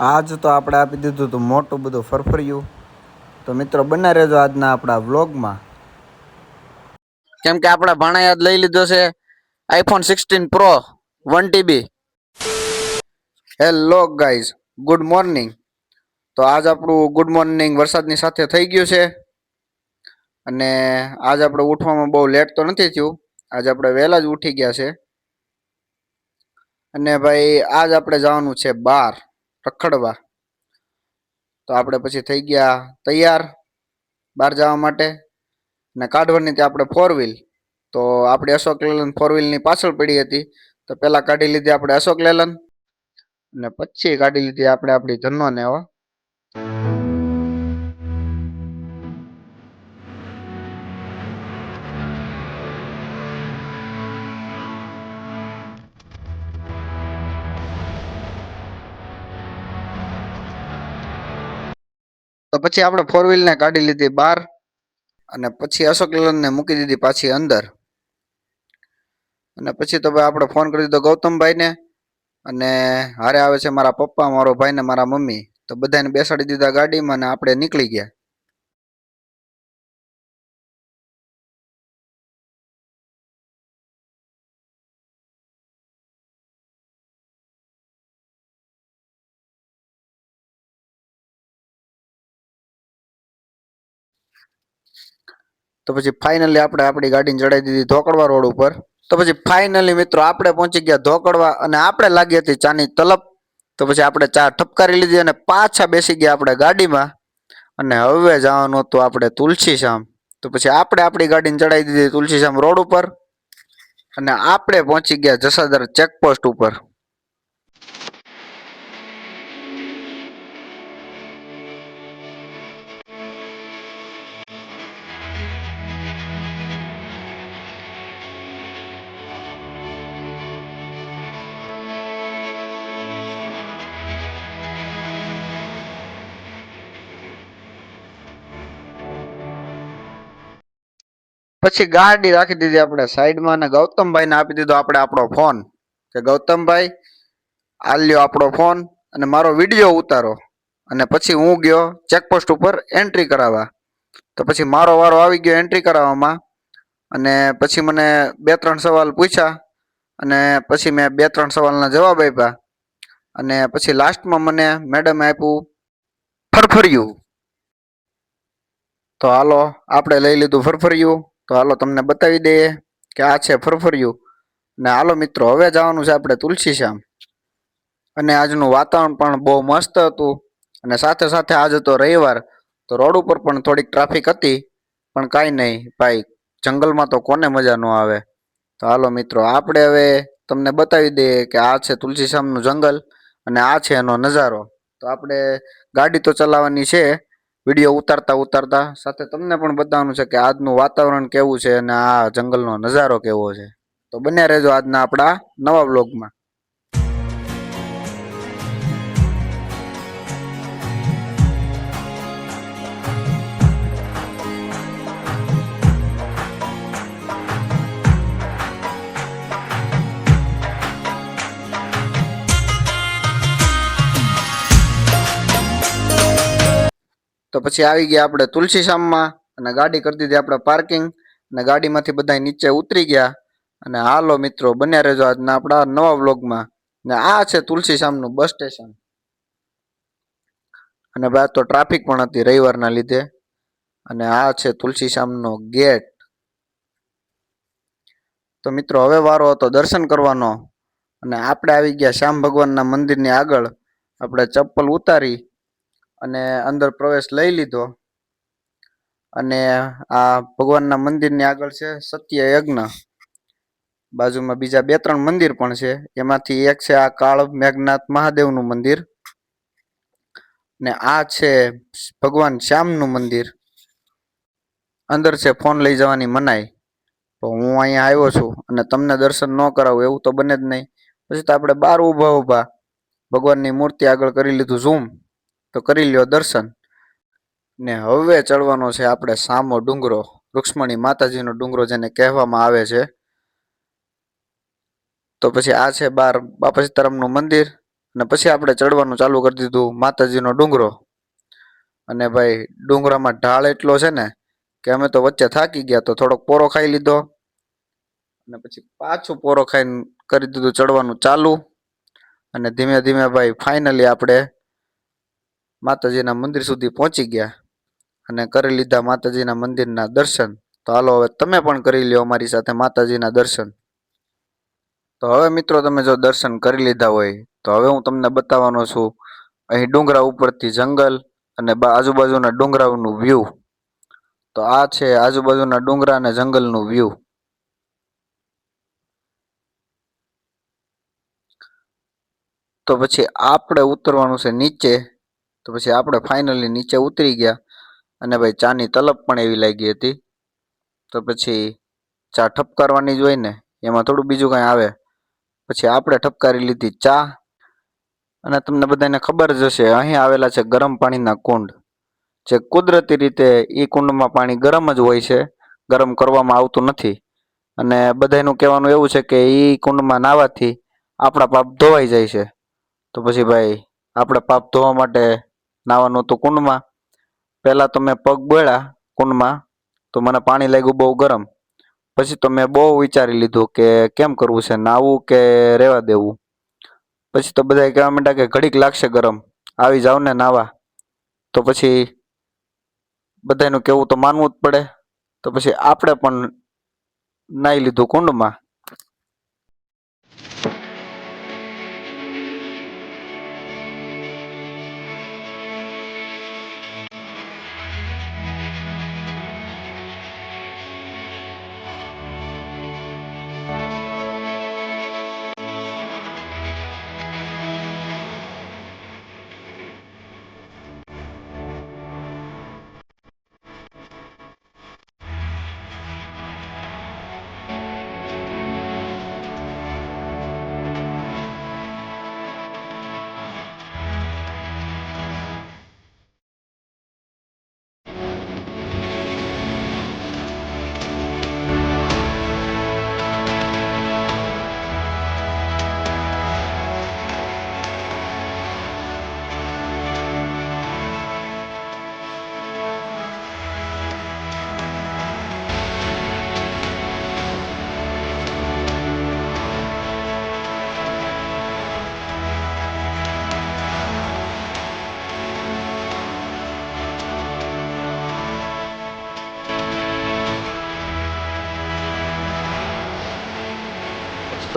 આજ તો આપણે આપી દીધું હતું મોટું બધું ફરફર્યું. તો મિત્રો, બના રહેજો આજના આપણા વ્લોગમાં. કેમ કે આપણા ભાણા યાદ લઈ લીધો છે iPhone sixteen pro, one TB. Hello guys good morning તો આજ આપણું ગુડ મોર્નિંગ વરસાદની સાથે થઈ ગયું છે. અને આજ આપણે ઉઠવામાં બહુ લેટ તો નથી થયું. આજ આપણે વહેલા જ ઉઠી ગયા છે. અને ભાઈ, આજ આપણે જવાનું છે બહાર રખડવા. તો આપણે પછી થઈ ગયા તૈયાર બહાર જવા માટે. ને કાઢવાની ત્યાં આપણે ફોર વ્હીલ તો આપણે અશોક લેલન ફોર વ્હીલની પાછળ પડી હતી. તો પહેલાં કાઢી લીધી આપણે અશોક લેલન. ને પછી કાઢી લીધી આપણે આપણી ધનોને હો પછી આપણે ફોર વ્હીલને કાઢી લીધી બહાર અને પછી અશોક લેલનને મૂકી દીધી પાછી અંદર. અને પછી તો ભાઈ આપણે ફોન કરી દીધો ગૌતમભાઈને અને હારે આવે છે મારા પપ્પા, મારો ભાઈ ને મારા મમ્મી. તો બધાને બેસાડી દીધા ગાડીમાં અને આપણે નીકળી ગયા. તો પછી ફાઇનલી આપણે આપણી ગાડીને ચડાવી દીધી ધોકડવા રોડ ઉપર. તો પછી ફાઇનલી મિત્રો આપણે પહોંચી ગયા ધોકડવા અને આપણે લાગી હતી ચાની તલપ તો પછી આપણે ચા ઠપકારી લીધી અને પાછા બેસી ગયા આપણે ગાડીમાં. અને હવે જવાનું હતું આપણે તુલસીશ્યામ તો પછી આપણે આપણી ગાડીને ચડાવી દીધી તુલસીશ્યામ રોડ ઉપર. અને આપણે પહોંચી ગયા જસાદર ચેકપોસ્ટ ઉપર. પછી ગાડી રાખી દીધી આપણે સાઈડમાં અને ગૌતમભાઈને આપી દીધો આપણે આપણો ફોન. કે ગૌતમભાઈ આ લ્યો આપણો ફોન અને મારો વીડિયો ઉતારો. અને પછી હું ગયો ચેકપોસ્ટ ઉપર એન્ટ્રી કરાવવા. તો પછી મારો વારો આવી ગયો એન્ટ્રી કરાવવામાં. અને પછી મને બે ત્રણ સવાલ પૂછ્યા. અને પછી મેં બે ત્રણ સવાલના જવાબ આપ્યા. અને પછી લાસ્ટમાં મને મેડમે આપ્યું, ફરફર્યું. તો હાલો, આપણે લઈ લીધું ફરફરિયું. તો હાલો તમને બતાવી દઈએ કે આ છે ફરફરિયું. ને હાલો મિત્રો, હવે જવાનું છે આપણે તુલસીશ્યામ અને આજનું વાતાવરણ પણ બહુ મસ્ત હતું. અને સાથે સાથે આજ હતો રવિવાર, તો રોડ ઉપર પણ થોડીક ટ્રાફિક હતી. પણ કાંઈ નહીં, ભાઈ, જંગલમાં તો કોને મજા ન આવે. તો હાલો મિત્રો, આપણે હવે તમને બતાવી દઈએ કે આ છે તુલસીશ્યામનું જંગલ અને આ છે એનો નજારો. તો આપણે ગાડી તો ચલાવવાની છે. વીડિયો ઉતારતા ઉતારતા સાથે તમને પણ બતાવવાનું છે કે આજનું વાતાવરણ કેવું છે અને આ જંગલનો નજારો કેવો છે. તો બન્યા રહેજો આજના આપણા નવા બ્લોગમાં તો પછી આવી ગયા આપણે તુલસી શામમાં અને ગાડી કરી દીધી આપણે પાર્કિંગ. અને ગાડીમાંથી બધા નીચે ઉતરી ગયા. અને હાલો મિત્રો, બન્યા રહેજો આજના આપણા નવા વ્લોગમાં. ને આ છે તુલસી શામનું બસ સ્ટેશન. અને બાદ તો ટ્રાફિક પણ હતી રવિવારના લીધે. અને આ છે તુલસી શામનો ગેટ. તો મિત્રો, હવે વારો હતો દર્શન કરવાનો. અને આપણે આવી ગયા શ્યામ ભગવાનના મંદિરની આગળ. આપણે ચપ્પલ ઉતારી. અને અંદર પ્રવેશ લઈ લીધો. અને આ ભગવાનના મંદિરની આગળ છે સત્ય યજ્ઞ. બાજુમાં બીજા બે ત્રણ મંદિર પણ છે. એમાંથી એક છે આ કાળ મેઘનાથ મહાદેવનું મંદિર ને આ છે ભગવાન શ્યામનું મંદિર. અંદર છે ફોન લઈ જવાની મનાઈ. તો હું અહીંયા આવ્યો છું અને તમને દર્શન ન કરાવું એવું તો બને જ નહીં. પછી તો આપણે બહાર ઊભા ઊભા ભગવાનની મૂર્તિ આગળ કરી લીધું ઝૂમ. તો કરી લ્યો દર્શન. ને હવે ચડવાનો છે આપણે સામો ડુંગરો, રૂક્ષ્મણી માતાજીનો ડુંગરો જેને કહેવામાં આવે છે. તો પછી આ છે બાર બાપા સીતારામનું મંદિર અને પછી આપણે ચડવાનું ચાલુ કરી દીધું માતાજીનો ડુંગરો. અને ભાઈ, ડુંગરામાં ઢાળ એટલો છે ને કે અમે તો વચ્ચે થાકી ગયા તો થોડોક પોરો ખાઈ લીધો. અને પછી પાછું પોરો ખાઈને કરી દીધું ચડવાનું ચાલુ. અને ધીમે ધીમે ભાઈ ફાઇનલી આપણે માતાજીના મંદિર સુધી પહોંચી ગયા અને કરી લીધા માતાજીના મંદિરના દર્શન. તો હાલો હવે તમે પણ કરી લ્યો અમારી સાથે માતાજીના દર્શન. તો હવે મિત્રો તમે જો દર્શન કરી લીધા હોય, તો હવે હું તમને બતાવવાનો છું. અહીં ડુંગરા ઉપરથી જંગલ અને આજુબાજુના ડુંગરાઓનું વ્યૂ તો આ છે આજુબાજુના ડુંગરા અને જંગલનું વ્યૂ તો પછી આપણે ઉતરવાનું છે નીચે. તો પછી આપણે ફાઇનલી નીચે ઉતરી ગયા અને ભાઈ ચાની તલબ પણ એવી લાગી હતી. તો પછી ચા ઠપકારવાની જ હોય ને, એમાં થોડું બીજું કાંઈ આવે. પછી આપણે ઠપકારી લીધી ચા અને તમને બધાને ખબર જ હશે, અહીં આવેલા છે ગરમ પાણીના કુંડ. જે કુદરતી રીતે એ કુંડમાં પાણી ગરમ જ હોય છે, ગરમ કરવામાં આવતું નથી. અને બધાનું કહેવાનું એવું છે કે એ કુંડમાં નાહવાથી આપણા પાપ ધોવાઈ જાય છે. તો પછી ભાઈ, આપણે પાપ ધોવા માટે નાહવાનું હતું કુંડમાં. પહેલાં તો મેં પગ બોળ્યા કુંડમાં, તો મને પાણી લાગ્યું બહુ ગરમ. પછી તો મેં બહુ વિચારી લીધું કે કેમ કરવું છે નાહવું કે રહેવા દેવું? પછી તો બધા કહેવા માંડ્યા કે ઘડીક લાગશે ગરમ, આવી જાવ ને નાવા. તો પછી બધાનું કહેવું તો માનવું જ પડે. તો પછી આપણે પણ નાહી લીધું કુંડમાં.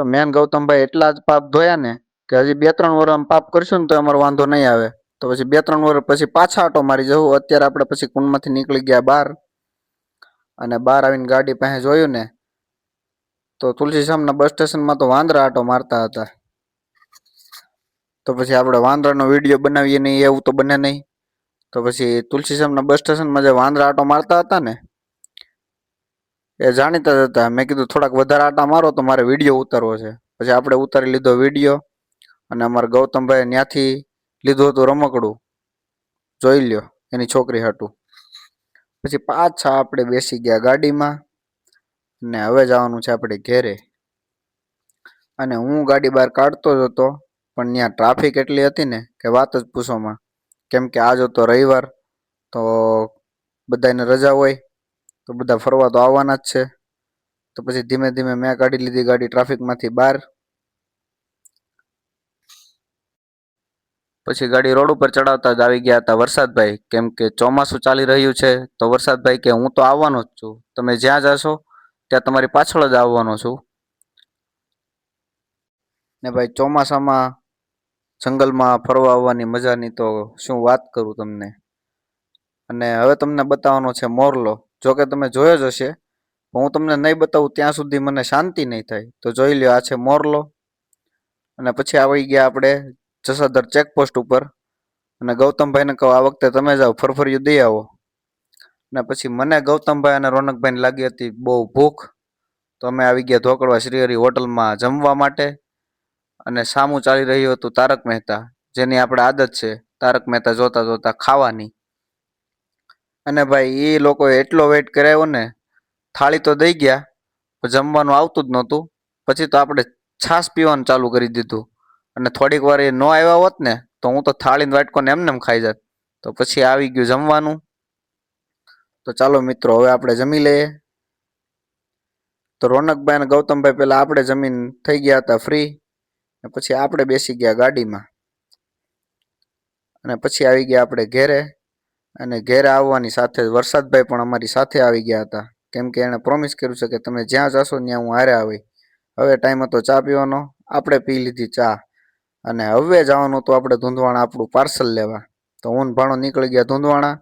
તો મેન ગૌતમભાઈ એટલા જ પાપ ધોયા ને કે હજી બે ત્રણ વર આમ પાપ કરશું ને તો અમારો વાંધો નહીં આવે. તો પછી બે ત્રણ વર પછી પાછા આટો મારી જવું અત્યારે આપણે પછી કુંડમાંથી નીકળી ગયા બહાર અને બહાર આવીને ગાડી પાસે જોયું ને તો તુલસી સામના બસ સ્ટેશનમાં તો વાંદરા આટો મારતા હતા. તો પછી આપણે વાંદરાનો વીડિયો બનાવીએ નહીં, એવું તો બને નહીં. તો પછી તુલસી સામના બસ સ્ટેશનમાં જે વાંદરા આટો મારતા હતા ને એ જાણીતા જ હતા. મેં કીધું થોડાક વધારે આટા મારો તો મારે વીડિયો ઉતારવો છે. પછી આપણે ઉતારી લીધો વીડિયો અને અમારા ગૌતમભાઈ ત્યાંથી લીધું હતું રમકડું. જોઈ લ્યો, એની છોકરી હતું પછી પાછા આપણે બેસી ગયા ગાડીમાં ને હવે જવાનું છે આપણે ઘેરે. અને હું ગાડી બહાર કાઢતો જ હતો, પણ ત્યાં ટ્રાફિક એટલી હતી ને કે વાત જ પૂછોમાં. કેમ કે આજ હતો રવિવાર, તો બધાને રજા હોય તો બધા ફરવા તો આવવાના જ છે. તો પછી ધીમે ધીમે મેં કાઢી લીધી ગાડી ટ્રાફિકમાંથી બહાર. પછી ગાડી રોડ ઉપર ચડાવતા જ આવી ગયા હતા વરસાદભાઈ. કેમ કે ચોમાસું ચાલી રહ્યું છે, તો વરસાદભાઈ કે હું તો આવવાનો જ છું. તમે જ્યાં જાશો, ત્યાં તમારી પાછળ જ આવવાનો છું. ને ભાઈ ચોમાસામાં જંગલમાં ફરવા આવવાની મજાની તો શું વાત કરું તમને. અને હવે તમને બતાવવાનો છે મોરલો. જો કે તમે જોયો જ હશે હું તમને નહીં બતાવું ત્યાં સુધી મને શાંતિ નહીં થાય. તો જોઈ લ્યો, આ છે મોરલો. અને પછી આવી ગયા આપણે જસાદર ચેકપોસ્ટ ઉપર. અને ગૌતમભાઈને કહો, આ વખતે તમે જાઓ ફરફરિયું દઈ આવો. ને પછી મને ગૌતમભાઈ અને રોનકભાઈને લાગી હતી બહુ ભૂખ. તો અમે આવી ગયા ધોકડવા શ્રીહરિ હોટલમાં જમવા માટે. અને સામું ચાલી રહ્યું હતું તારક મહેતા, જેની આપણે આદત છે તારક મહેતા જોતા જોતા ખાવાની. અને ભાઈ એ લોકોએ એટલો વેઇટ કરાવ્યો ને, થાળી તો દઈ ગયા જમવાનું આવતું જ નહોતું. પછી તો આપણે છાશ પીવાનું ચાલુ કરી દીધું. અને થોડીક વાર એ ન આવ્યા હોત ને, તો હું તો થાળીને વાટકોને એમને એમ ખાઈ જાત. તો પછી આવી ગયું જમવાનું. તો ચાલો મિત્રો, હવે આપણે જમી લઈએ. તો રોનકભાઈ અને ગૌતમભાઈ પહેલાં આપણે જમીન થઈ ગયા હતા ફ્રી પછી આપણે બેસી ગયા ગાડીમાં. અને પછી આવી ગયા આપણે ઘેરે. અને ઘેર આવવાની સાથે વરસાદભાઈ પણ અમારી સાથે આવી ગયા હતા. કેમ કે એણે પ્રોમિસ કર્યું છે કે તમે જ્યાં જશો ત્યાં હું હારે આવી હવે ટાઈમ હતો ચા પીવાનો, આપણે પી લીધી ચા. અને હવે જવાનું તો આપણે ધૂંધવાણા આપણું પાર્સલ લેવા. તો હું ભાણો નીકળી ગયા ધૂંધવાણા.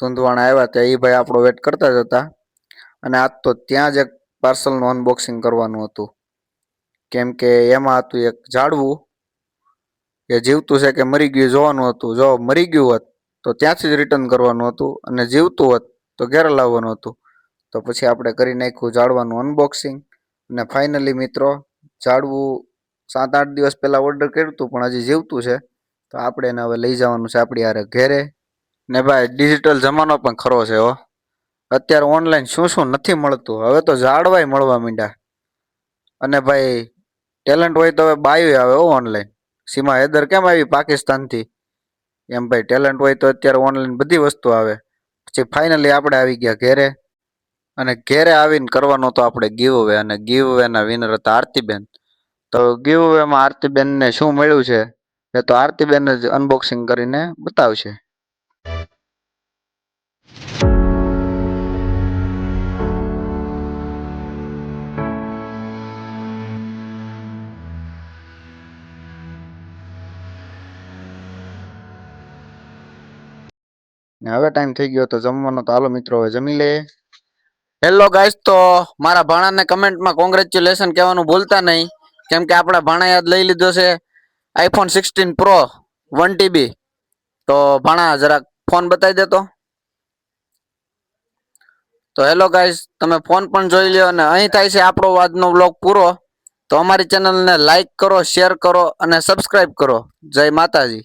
ધૂંધવાણા આવ્યા ત્યાં એ ભાઈ આપણો વેટ કરતા જ હતા. અને આજ તો ત્યાં જ એક પાર્સલનું અનબોક્સિંગ કરવાનું હતું. કેમ કે એમાં હતું એક ઝાડવું. એ જીવતું છે કે મરી ગયું જોવાનું હતું. જો મરી ગયું હોત તો ત્યાંથી જ રિટર્ન કરવાનું હતું અને જીવતું હોત તો ઘરે લાવવાનું હતું. તો પછી આપણે કરી નાખ્યું ઝાડવાનું અનબોક્સિંગ અને ફાઇનલી મિત્રો ઝાડવું સાત આઠ દિવસ પહેલાં ઓર્ડર કર્યું હતું પણ હજી જીવતું છે. તો આપણે એને હવે લઈ જવાનું છે આપણી હારે ઘેરે. ને ભાઈ ડિજિટલ જમાનો પણ ખરો છે હો. અત્યારે ઓનલાઈન શું શું નથી મળતું. હવે તો ઝાડવાય મળવા માંડ્યા. અને ભાઈ ટેલેન્ટ હોય તો હવે બાયું આવે હો ઓનલાઈન સીમા હેદર કેમ આવી પાકિસ્તાનથી? એમ ભાઈ ટેલેન્ટ હોય તો અત્યારે ઓનલાઈન બધી વસ્તુ આવે. પછી ફાઇનલી આપણે આવી ગયા ઘેરે. અને ઘેરે આવીને કરવાનો તો આપણે ગીવ અવે અને ગીવ અવેના વિનર હતા આરતીબેન. તો ગીવ અવેમાં આરતીબેનને શું મળ્યું છે એ તો આરતીબેન જ અનબોક્સિંગ કરીને બતાવશે. ને હવે ટાઈમ થઈ ગયો તો જમવાનો તો હાલો મિત્રો, હવે જમી લે હેલો ગાઈસ તો મારા ભાણાને કમેન્ટમાં કોંગ્રેચ્યુલેશન કહેવાનું ભૂલતા નહીં. કેમ કે આપણા ભાણા યાદ લઈ લીધો છે iPhone sixteen pro one TB તો ભાણા જરાક ફોન બતાવી દેતો તો. હેલો ગાઈસ તમે ફોન પણ જોઈ લ્યો અને અહીં થાય છે આપણો આજનો વ્લોગ પૂરો. તો અમારી ચેનલને લાઈક કરો શેર કરો અને સબસ્ક્રાઇબ કરો. જય માતાજી.